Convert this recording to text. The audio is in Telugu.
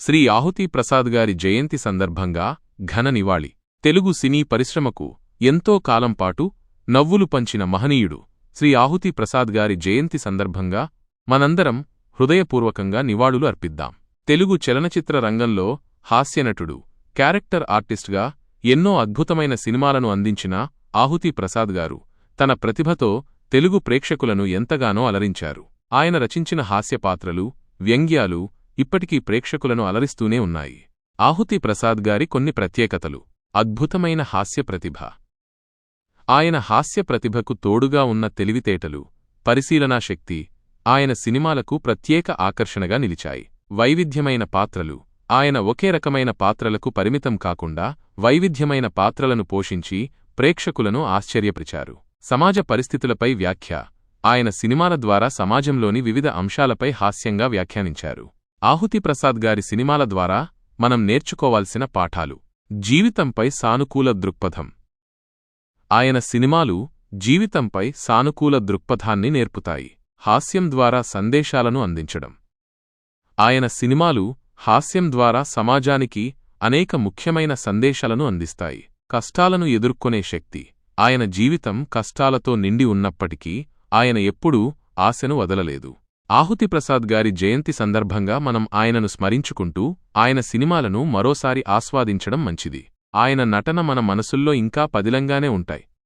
శ్రీ ఆహుతి ప్రసాద్ గారి జయంతి సందర్భంగా ఘన నివాళి. తెలుగు సినీ పరిశ్రమకు ఎంతో కాలంపాటు నవ్వులు పంచిన మహనీయుడు శ్రీ ఆహుతి ప్రసాద్ గారి జయంతి సందర్భంగా మనందరం హృదయపూర్వకంగా నివాళులు అర్పిద్దాం. తెలుగు చలనచిత్ర రంగంలో హాస్యనటుడు క్యారెక్టర్ ఆర్టిస్ట్గా ఎన్నో అద్భుతమైన సినిమాలను అందించిన ఆహుతి ప్రసాద్ గారు తన ప్రతిభతో తెలుగు ప్రేక్షకులను ఎంతగానో అలరించారు. ఆయన రచించిన హాస్యపాత్రలు వ్యంగ్యాలు ఇప్పటికీ ప్రేక్షకులను అలరిస్తూనే ఉన్నాయి. ఆహుతి ప్రసాద్ గారి కొన్ని ప్రత్యేకతలు. అద్భుతమైన హాస్య ప్రతిభ. ఆయన హాస్య ప్రతిభకు తోడుగా ఉన్న తెలివితేటలు పరిశీలనాశక్తి ఆయన సినిమాలకు ప్రత్యేక ఆకర్షణగా నిలిచాయి. వైవిధ్యమైన పాత్రలు. ఆయన ఒకే రకమైన పాత్రలకు పరిమితం కాకుండా వైవిధ్యమైన పాత్రలను పోషించి ప్రేక్షకులను ఆశ్చర్యపరిచారు. సమాజ పరిస్థితులపై వ్యాఖ్య. ఆయన సినిమాల ద్వారా సమాజంలోని వివిధ అంశాలపై హాస్యంగా వ్యాఖ్యానించారు. ఆహుతి ప్రసాద్ గారి సినిమాల ద్వారా మనం నేర్చుకోవాల్సిన పాఠాలు. జీవితంపై సానుకూల దృక్పథం. ఆయన సినిమాలు జీవితంపై సానుకూల దృక్పథాన్ని నేర్పుతాయి. హాస్యం ద్వారా సందేశాలను అందించడం. ఆయన సినిమాలు హాస్యం ద్వారా సమాజానికి అనేక ముఖ్యమైన సందేశాలను అందిస్తాయి. కష్టాలను ఎదుర్కొనే శక్తి. ఆయన జీవితం కష్టాలతో నిండి ఉన్నప్పటికీ ఆయన ఎప్పుడూ ఆశను వదలలేదు. ఆహుతి ప్రసాద్ గారి జయంతి సందర్భంగా మనం ఆయనను స్మరించుకుంటూ ఆయన సినిమాలను మరోసారి ఆస్వాదించడం మంచిది. ఆయన నటన మన మనసుల్లో ఇంకా పదిలంగానే ఉంటాయి.